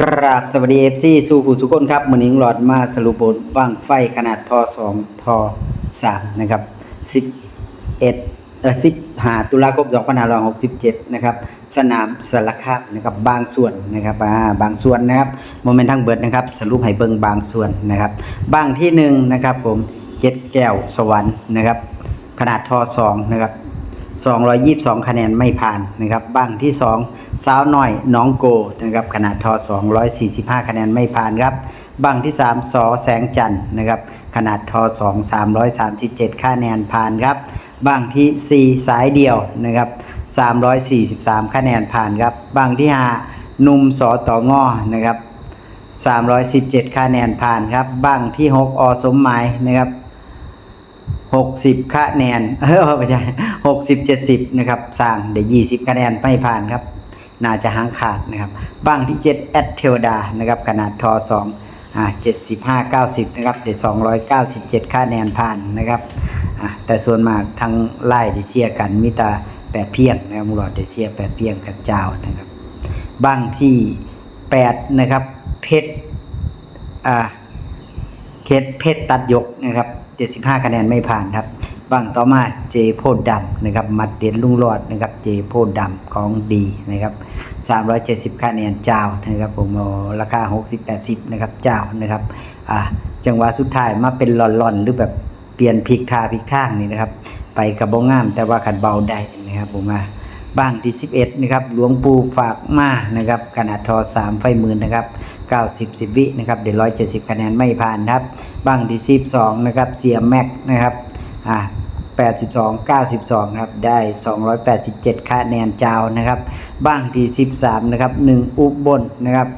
กราบสวัสดีเอฟซีสู่ผู้ทุกคนครับมือนี้หลอดมาสรุปบทบ้างไฟขนาดทอสองทอสามนะครับสิบเอ็ดเอ่อสิบหาตุลาคมสองพันห้าร้อยหกสิบเจ็ดนะครับ สนามสารคามนะครับบางส่วนนะครับอ่าบางส่วนนะครับโมเมนต์ทั้งเบิร์ดนะครับ สรุปให้เบิงบางส่วนนะครับบางที่หนึ่งนะครับผมเจ็ดแก้วสวรรค์นะครับ ขนาดทอสองนะครับ222คะแนนไม่ผ่านนะครับบ้างที่2 สาวหน้อยน้องโกนะครับขนาดทอ245 คะแนนไม่ผ่านครับบ้างที่ 3 สอแสงจันทร์นะครับขนาดทอ2 337 คะแนนผ่านครับบ้างที่ 4 สายเดียวนะครับ343 คะแนนผ่านครับบ้างที่5นุ่มสอต่องอนะครับ317 คะแนนผ่านครับบ้างที่ 6 อสมหมายนะครับหกสิบคะแนนเออไม่ใช่หกสิบเจ็ดสิบนะครับสร้างเดี๋ยวยี่สิบคะแนนไม่ผ่านครับ น่าจะหางขาดนะครับบ้างที่เจ็ดแอดเทวดานะครับขนาดทอสองอ่าเจ็ดสิบห้าเก้าสิบนะครับเดี๋ยวสองร้อยเก้าสิบเจ็ดคะแนนผ่านนะครับอ่าแต่ส่วนมากทั้งไล่ดิเซียกันมิตาแปดเพียงนะครับมุรอดเดเซียแปดเพียงกับเจ้านะครับบ้างที่แปดนะครับ เพชรอ่าเคสเพชรตัดยกนะครับ 75 คะแนนไม่ผ่านครับ บางต่อมาเจโพดดำนะครับมัดเด่นลุงรอดนะครับเจโพดดำของดีนะครับ370คะแนนเจ้านะครับผมเอาราคา 60 80นะครับเจ้านะครับอ่าจังหวะสุดท้ายมาเป็นหลอนๆหรือแบบเปลี่ยนพลิกทาพลิกทางนี่นะครับ ไปกับบ่งาม แต่ว่าขันเบาได้นะครับผมมาบ้างที่ 11นะครับหลวงปู่ฝากมานะครับขนาดทอ 3 ไฟหมื่นนะครับ90 10วินะครับเดี๋ยว170 คะแนนไม่ผ่านครับบ้างที่12นะครับเสียแม็กนะครับ อ่า82 92ครับได้ 287 คะแนนเจ้านะครับบ้างที่ 13 นะครับ 1 อุบลนะครับ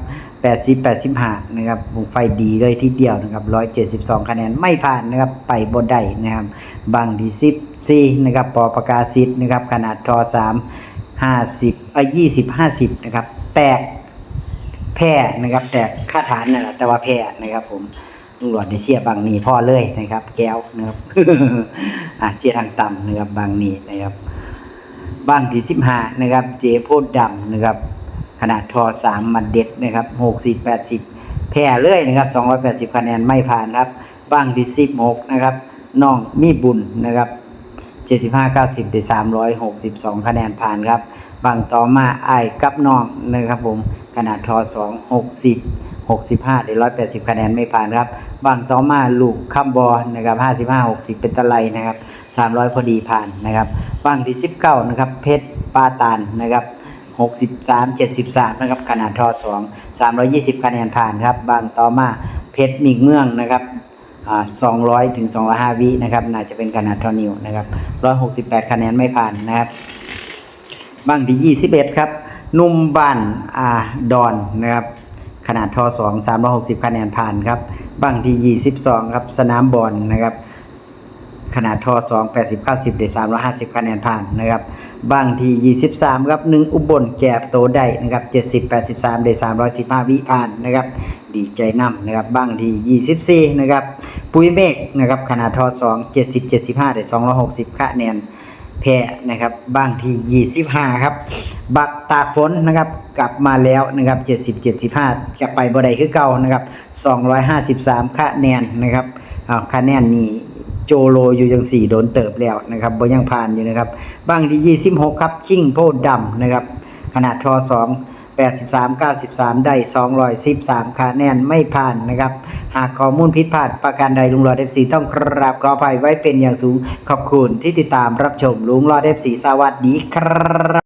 80 85 นะครับไฟดีเลยทีเดียวนะครับ 172 คะแนนไม่ผ่านนะครับไปบนได้นะครับบางที่14นะครับปอประกาศสิทธิ์นะครับขนาดทอ3 50เอ่อ20 50 นะครับ แตกแพร่นะครับแต่ค่าฐานนั่นแหละแต่ว่าแพร่นะครับผม หลอดได้เชียบางนีพ่อเลยนะครับ แก้วนะครับอ่าเชียทางต่ำนะครับบางนีนะครับบางที่สิบห้านะครับ เจโพดดำนะครับ ขนาดทอสามมันเด็ดนะครับหกสิบแปดสิบแพ้เลยนะครับสองร้อยแปดสิบคะแนนไม่ผ่านครับบางที่สิบหกนะครับน้องมีบุญนะครับเจ็ดสิบห้าเก้าสิบได้สามร้อยหกสิบสองคะแนนผ่านครับบางต่อมาไอ้กับน้องนะครับผมขนาดทอสองหกสิบ หกสิบห้าได้ร้อยแปดสิบคะแนนไม่ผ่านครับบางต่อมาลูกข้ามบอลนะครับห้าสิบห้าหกสิบเป็นตะไลนะครับสามร้อยพอดีผ่านนะครับบางที่สิบเก้านะครับ เพชรปาตานนะครับหกสิบสามเจ็ดสิบสามนะครับ ขนาดทอสองสามร้อยยี่สิบคะแนนผ่านครับ บางต่อมาเพชรมิกเมืองนะครับอ่า200 ถึง 205 วินะครับ น่าจะเป็นขนาดทอนิวนะครับ 168 คะแนนไม่ผ่านนะครับบ้างที่ 21 ครับ นุ่มบ้านอ่าดอนนะครับ นาดทอ2 360คะแนนผ่านครับบ้างที่22ครับสนามบอลนะครับขนาดทอ2 80 90ได้350คะแนนผ่านนะครับบางที่23ครับ1อุบลแกบโตได้นะครับ70 83ได้315วิผ่านนะครับดีใจนำนะครับบางที่24นะครับปุ้ยเมฆนะครับขนาดทอ2 70 75ได้260คะแนนแพ้นะครับบ้างที่25ครับ บักตากฝนนะครับกลับมาแล้วนะครับ 70 75กลับไปบ่ได้คือเก่านะครับ 253คะแนนนะครับอ้าวคะแนนนี้โจโลอยู่จังสี่โดนเติบแล้วนะครับบ่ยังผ่านอยู่นะครับบ้างที่26 ครับคิงโพดดำนะครับ ขนาดทอ2 83 93 ได้ 213 คะแนนไม่ผ่านนะครับ หากข้อมูลผิดพลาดประการใดลุงรอดเอฟซีต้องกราบขออภัยไว้เป็นอย่างสูง ขอบคุณที่ติดตามรับชมลุงรอดเอฟซีสวัสดีครับ